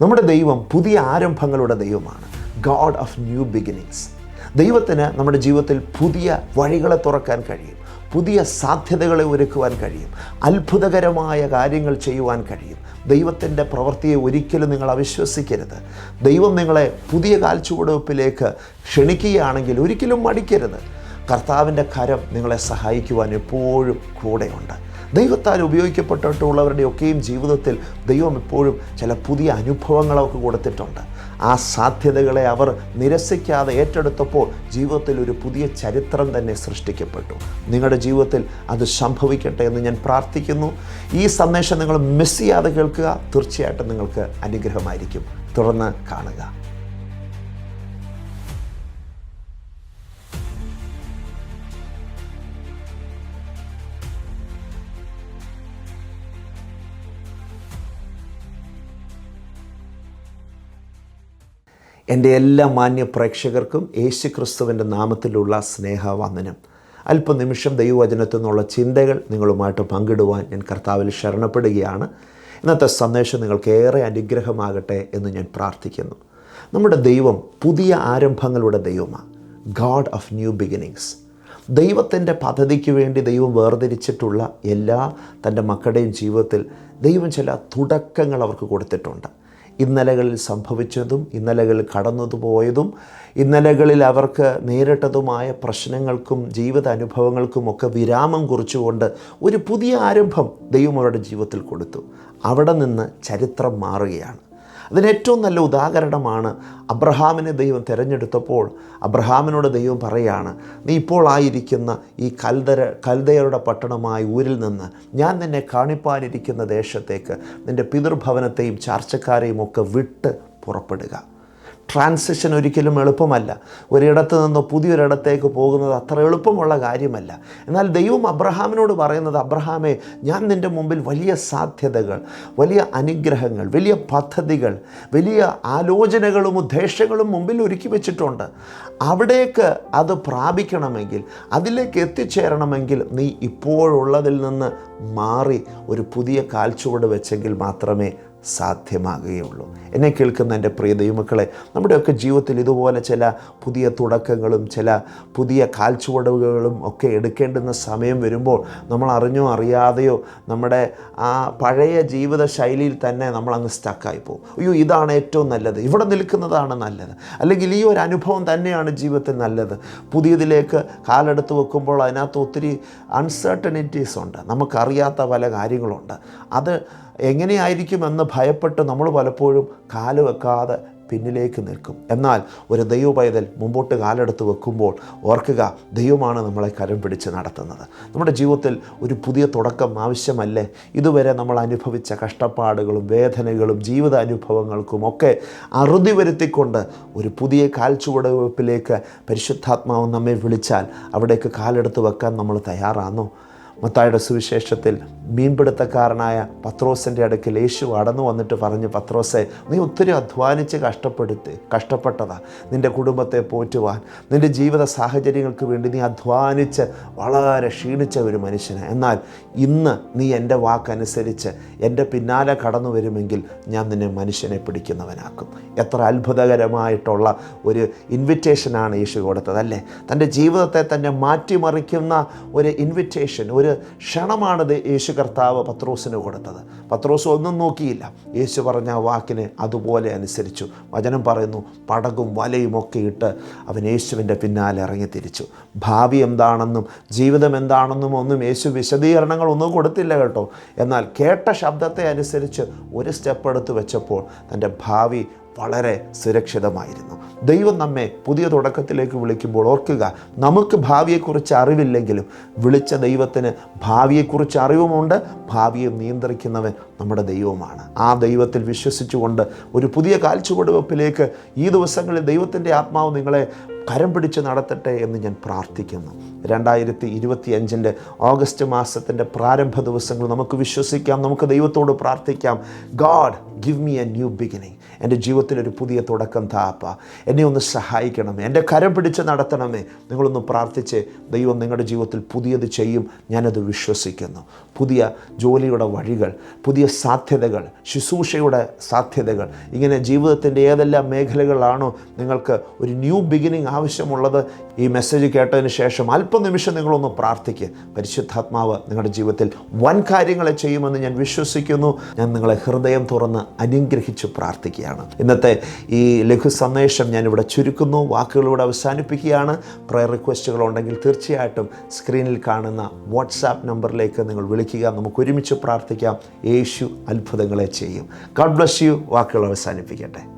നമ്മുടെ ദൈവം പുതിയ ആരംഭങ്ങളുടെ ദൈവമാണ്. ഗാഡ് ഓഫ് ന്യൂ ബിഗിനിങ്സ് ദൈവത്തിന് നമ്മുടെ ജീവിതത്തിൽ പുതിയ വഴികളെ തുറക്കാൻ കഴിയും. പുതിയ സാധ്യതകളെ ഒരുക്കുവാൻ കഴിയും. അത്ഭുതകരമായ കാര്യങ്ങൾ ചെയ്യുവാൻ കഴിയും. ദൈവത്തിന്റെ പ്രവൃത്തിയെ ഒരിക്കലും നിങ്ങൾ അവിശ്വസിക്കരുത്. ദൈവം നിങ്ങളെ പുതിയ കാൽച്ചുവടുവെപ്പിലേക്ക് ക്ഷണിക്കുകയാണെങ്കിൽ ഒരിക്കലും മടിക്കരുത്. കർത്താവിന്റെ കരം നിങ്ങളെ സഹായിക്കുവാൻ എപ്പോഴും കൂടെയുണ്ട്. ദൈവത്താൽ ഉപയോഗിക്കപ്പെട്ടിട്ടുള്ളവരുടെയൊക്കെയും ജീവിതത്തിൽ ദൈവം ഇപ്പോഴും ചില പുതിയ അനുഭവങ്ങളൊക്കെ കൊടുത്തിട്ടുണ്ട്. ആ സാധ്യതകളെ അവർ നിരസിക്കാതെ ഏറ്റെടുത്തപ്പോൾ ജീവിതത്തിൽ ഒരു പുതിയ ചരിത്രം തന്നെ സൃഷ്ടിക്കപ്പെട്ടു. നിങ്ങളുടെ ജീവിതത്തിൽ അത് സംഭവിക്കട്ടെ എന്ന് ഞാൻ പ്രാർത്ഥിക്കുന്നു. ഈ സന്ദേശം നിങ്ങൾ മിസ് ചെയ്യാതെ കേൾക്കുക. തീർച്ചയായിട്ടും നിങ്ങൾക്ക് അനുഗ്രഹമായിരിക്കും. തുടർന്ന് കാണുക. എന്റെ എല്ലാ മാന്യ പ്രേക്ഷകർക്കും യേശു ക്രിസ്തുവിന്റെ നാമത്തിലുള്ള സ്നേഹവന്ദനം. അല്പനിമിഷം ദൈവവചനത്തിൽ നിന്നുള്ള ചിന്തകൾ നിങ്ങളുമായിട്ട് പങ്കിടുവാൻ ഞാൻ കർത്താവിൽ ശരണപ്പെടുകയാണ്. ഇന്നത്തെ സന്ദേശം നിങ്ങൾക്ക് ഏറെ അനുഗ്രഹമാകട്ടെ എന്ന് ഞാൻ പ്രാർത്ഥിക്കുന്നു. നമ്മുടെ ദൈവം പുതിയ ആരംഭങ്ങളുടെ ദൈവമാണ്. God of new beginnings. ദൈവത്തിന്റെ പദ്ധതിക്ക് വേണ്ടി ദൈവം വേർതിരിച്ചിട്ടുള്ള എല്ലാ തന്റെ മക്കളുടെയും ജീവിതത്തിൽ ദൈവം ചില തുടക്കങ്ങൾ അവർക്ക് കൊടുത്തിട്ടുണ്ട്. ഇന്നലകളിൽ സംഭവിച്ചതും ഇന്നലകളിൽ കടന്നുപോയതും ഇന്നലകളിൽ അവർക്ക് നേരിട്ടതുമായ പ്രശ്നങ്ങൾക്കും ജീവിത അനുഭവങ്ങൾക്കും ഒക്കെ വിരാമം കുറിച്ചുകൊണ്ട് ഒരു പുതിയ ആരംഭം ദൈവം അവരുടെ ജീവിതത്തിൽ കൊടുത്തു. അവിടെ നിന്ന് ചരിത്രം മാറുകയാണ്. അതിന് ഏറ്റവും നല്ല ഉദാഹരണമാണ് അബ്രഹാമിനെ ദൈവം തിരഞ്ഞെടുത്തപ്പോൾ അബ്രഹാമിനോട് ദൈവം പറയാണ് നീ ഇപ്പോൾ ആയിരിക്കുന്ന ഈ കൽദര കൽദയരുടെ പട്ടണമായ ഊരിൽ നിന്ന് ഞാൻ നിന്നെ കാണിപ്പാനിരിക്കുന്ന ദേശത്തേക്ക് നിന്റെ പിതൃഭവനത്തെയും ചാർച്ചക്കാരെയും ഒക്കെ വിട്ട് പുറപ്പെടുക. ട്രാൻസിഷൻ ഒരിക്കലും എളുപ്പമല്ല. ഒരിടത്ത് നിന്ന് പുതിയൊരിടത്തേക്ക് പോകുന്നത് അത്ര എളുപ്പമുള്ള കാര്യമല്ല. എന്നാൽ ദൈവം അബ്രഹാമിനോട് പറയുന്നത് അബ്രഹാമേ ഞാൻ നിന്റെ മുമ്പിൽ വലിയ സാധ്യതകൾ വലിയ അനുഗ്രഹങ്ങൾ വലിയ പദ്ധതികൾ വലിയ ആലോചനകളും ഉദ്ദേശങ്ങളും മുമ്പിൽ ഒരുക്കി വെച്ചിട്ടുണ്ട്. അവിടേക്ക് അത് പ്രാപിക്കണമെങ്കിൽ അതിലേക്ക് എത്തിച്ചേരണമെങ്കിൽ നീ ഇപ്പോഴുള്ളതിൽ നിന്ന് മാറി ഒരു പുതിയ കാൽച്ചുവട് വെച്ചെങ്കിൽ മാത്രമേ സാധ്യമാകുകയുള്ളൂ. എന്നെ കേൾക്കുന്ന എന്റെ പ്രിയ ദൈവമക്കളെ നമ്മുടെയൊക്കെ ജീവിതത്തിൽ ഇതുപോലെ ചില പുതിയ തുടക്കങ്ങളും ചില പുതിയ കാൽച്ചുവടവുകളും ഒക്കെ എടുക്കേണ്ടുന്ന സമയം വരുമ്പോൾ നമ്മൾ അറിഞ്ഞോ അറിയാതെയോ നമ്മുടെ ആ പഴയ ജീവിത ശൈലിയിൽ തന്നെ നമ്മളങ്ങ് സ്റ്റക്കായി പോകും. അയ്യോ ഇതാണ് ഏറ്റവും നല്ലത്. ഇവിടെ നിൽക്കുന്നതാണ് നല്ലത്. അല്ലെങ്കിൽ ഈ ഒരു അനുഭവം തന്നെയാണ് ജീവിതത്തിൽ നല്ലത്. പുതിയതിലേക്ക് കാലെടുത്ത് വെക്കുമ്പോൾ അതിനകത്ത് ഒത്തിരി അൺസർട്ടനിറ്റീസ് ഉണ്ട്. നമുക്കറിയാത്ത പല കാര്യങ്ങളുണ്ട്. അത് എങ്ങനെയായിരിക്കുമെന്ന് ഭയപ്പെട്ട് നമ്മൾ പലപ്പോഴും കാൽ വെക്കാതെ പിന്നിലേക്ക് നിൽക്കും. എന്നാൽ ഒരു ദൈവ പൈതൽ മുമ്പോട്ട് കാലെടുത്ത് വെക്കുമ്പോൾ ഓർക്കുക ദൈവമാണ് നമ്മളെ കരം പിടിച്ച് നടത്തുന്നത്. നമ്മുടെ ജീവിതത്തിൽ ഒരു പുതിയ തുടക്കം ആവശ്യമല്ലേ? ഇതുവരെ നമ്മൾ അനുഭവിച്ച കഷ്ടപ്പാടുകളും വേദനകളും ജീവിത അനുഭവങ്ങൾക്കും ഒക്കെ അറുതി വരുത്തിക്കൊണ്ട് ഒരു പുതിയ കാൽച്ചുവടവെപ്പിലേക്ക് പരിശുദ്ധാത്മാവ് നമ്മെ വിളിച്ചാൽ അവിടേക്ക് കാലെടുത്ത് വെക്കാൻ നമ്മൾ തയ്യാറാണോ? മത്തായുടെ സുവിശേഷത്തിൽ മീൻപിടുത്തക്കാരനായ പത്രോസിന്റെ അടുക്കൽ യേശു അടന്നു വന്നിട്ട് പറഞ്ഞു പത്രോസെ നീ ഒത്തിരി അധ്വാനിച്ച് കഷ്ടപ്പെടുത്തി കഷ്ടപ്പെട്ടതാ നിന്റെ കുടുംബത്തെ പോറ്റുവാൻ. നിന്റെ ജീവിത സാഹചര്യങ്ങൾക്ക് വേണ്ടി നീ അധ്വാനിച്ച് വളരെ ക്ഷീണിച്ച ഒരു മനുഷ്യനെ. എന്നാൽ ഇന്ന് നീ എന്റെ വാക്കനുസരിച്ച് എന്റെ പിന്നാലെ കടന്നു വരുമെങ്കിൽ ഞാൻ നിന്നെ മനുഷ്യനെ പിടിക്കുന്നവനാക്കും. എത്ര അത്ഭുതകരമായിട്ടുള്ള ഒരു ഇൻവിറ്റേഷനാണ് യേശു കൊടുത്തത് അല്ലേ? തന്റെ ജീവിതത്തെ തന്നെ മാറ്റിമറിക്കുന്ന ഒരു ഇൻവിറ്റേഷൻ ഒരു ക്ഷണമാണ് ക്ഷണമാണത് യേശു കർത്താവ് പത്രോസിന് കൊടുത്തത്. പത്രോസ് ഒന്നും നോക്കിയില്ല. യേശു പറഞ്ഞ വാക്കിന് അതുപോലെ അനുസരിച്ചു. വചനം പറയുന്നു പടകും വലയും ഒക്കെ ഇട്ട് അവൻ യേശുവിന്റെ പിന്നാലെ ഇറങ്ങി തിരിച്ചു ഭാവി എന്താണെന്നും ജീവിതം എന്താണെന്നും ഒന്നും യേശു വിശദീകരണങ്ങൾ ഒന്നും കൊടുത്തില്ല കേട്ടോ. എന്നാൽ കേട്ട ശബ്ദത്തെ അനുസരിച്ച് ഒരു സ്റ്റെപ്പ് എടുത്ത് വെച്ചപ്പോൾ തന്റെ ഭാവി വളരെ സുരക്ഷിതമായിരുന്നു. ദൈവം നമ്മെ പുതിയ തുടക്കത്തിലേക്ക് വിളിക്കുമ്പോൾ ഓർക്കുക നമുക്ക് ഭാവിയെക്കുറിച്ച് അറിവില്ലെങ്കിലും വിളിച്ച ദൈവത്തിന് ഭാവിയെക്കുറിച്ച് അറിവുമുണ്ട് ഭാവിയെ നിയന്ത്രിക്കുന്നവൻ നമ്മുടെ ദൈവമാണ് ആ ദൈവത്തിൽ വിശ്വസിച്ചുകൊണ്ട് ഒരു പുതിയ കാൽച്ചുവടുവെപ്പിലേക്ക് ഈ ദിവസങ്ങളിൽ ദൈവത്തിന്റെ ആത്മാവ് നിങ്ങളെ കരം പിടിച്ച് നടത്തട്ടെ എന്ന് ഞാൻ പ്രാർത്ഥിക്കുന്നു. രണ്ടായിരത്തി ഇരുപത്തി അഞ്ചിന്റെ ഓഗസ്റ്റ് മാസത്തിന്റെ പ്രാരംഭ ദിവസങ്ങൾ നമുക്ക് വിശ്വസിക്കാം നമുക്ക് ദൈവത്തോട് പ്രാർത്ഥിക്കാം. God give me a new beginning എന്റെ ജീവിതത്തിലൊരു പുതിയ തുടക്കം താപ്പ. എന്നെ ഒന്ന് സഹായിക്കണമേ. എന്റെ കരം പിടിച്ച് നടത്തണമേ. നിങ്ങളൊന്ന് പ്രാർത്ഥിച്ച് ദൈവം നിങ്ങളുടെ ജീവിതത്തിൽ പുതിയത് ചെയ്യും. ഞാനത് വിശ്വസിക്കുന്നു. പുതിയ ജോലിയുടെ വഴികൾ പുതിയ സാധ്യതകൾ ശുശ്രൂഷയുടെ സാധ്യതകൾ ഇങ്ങനെ ജീവിതത്തിന്റെ ഏതെല്ലാം മേഖലകളാണോ നിങ്ങൾക്ക് ഒരു ന്യൂ ബിഗിനിങ് ആവശ്യമുള്ളത് ഈ മെസ്സേജ് കേട്ടതിന് ശേഷം അല്പനിമിഷം നിങ്ങളൊന്ന് പ്രാർത്ഥിക്കുക പരിശുദ്ധാത്മാവ് നിങ്ങളുടെ ജീവിതത്തിൽ വൻ കാര്യങ്ങളെ ചെയ്യുമെന്ന് ഞാൻ വിശ്വസിക്കുന്നു. ഞാൻ നിങ്ങളെ ഹൃദയം തുറന്ന് അനുഗ്രഹിച്ച് പ്രാർത്ഥിക്കുകയാണ് ഇന്നത്തെ ഈ ലഘു സന്ദേശം ഞാനിവിടെ ചുരുക്കുന്നു. വാക്കുകളിലൂടെ അവസാനിപ്പിക്കുകയാണ്. പ്രയർ റിക്വസ്റ്റുകൾ ഉണ്ടെങ്കിൽ തീർച്ചയായിട്ടും സ്ക്രീനിൽ കാണുന്ന വാട്സാപ്പ് നമ്പറിലേക്ക് നിങ്ങൾ വിളിക്കുക. നമുക്ക് ഒരുമിച്ച് പ്രാർത്ഥിക്കാം. യേശു അത്ഭുതങ്ങളെ ചെയ്യും. ഗോഡ് ബ്ലസ് യു വാക്കുകൾ അവസാനിപ്പിക്കട്ടെ.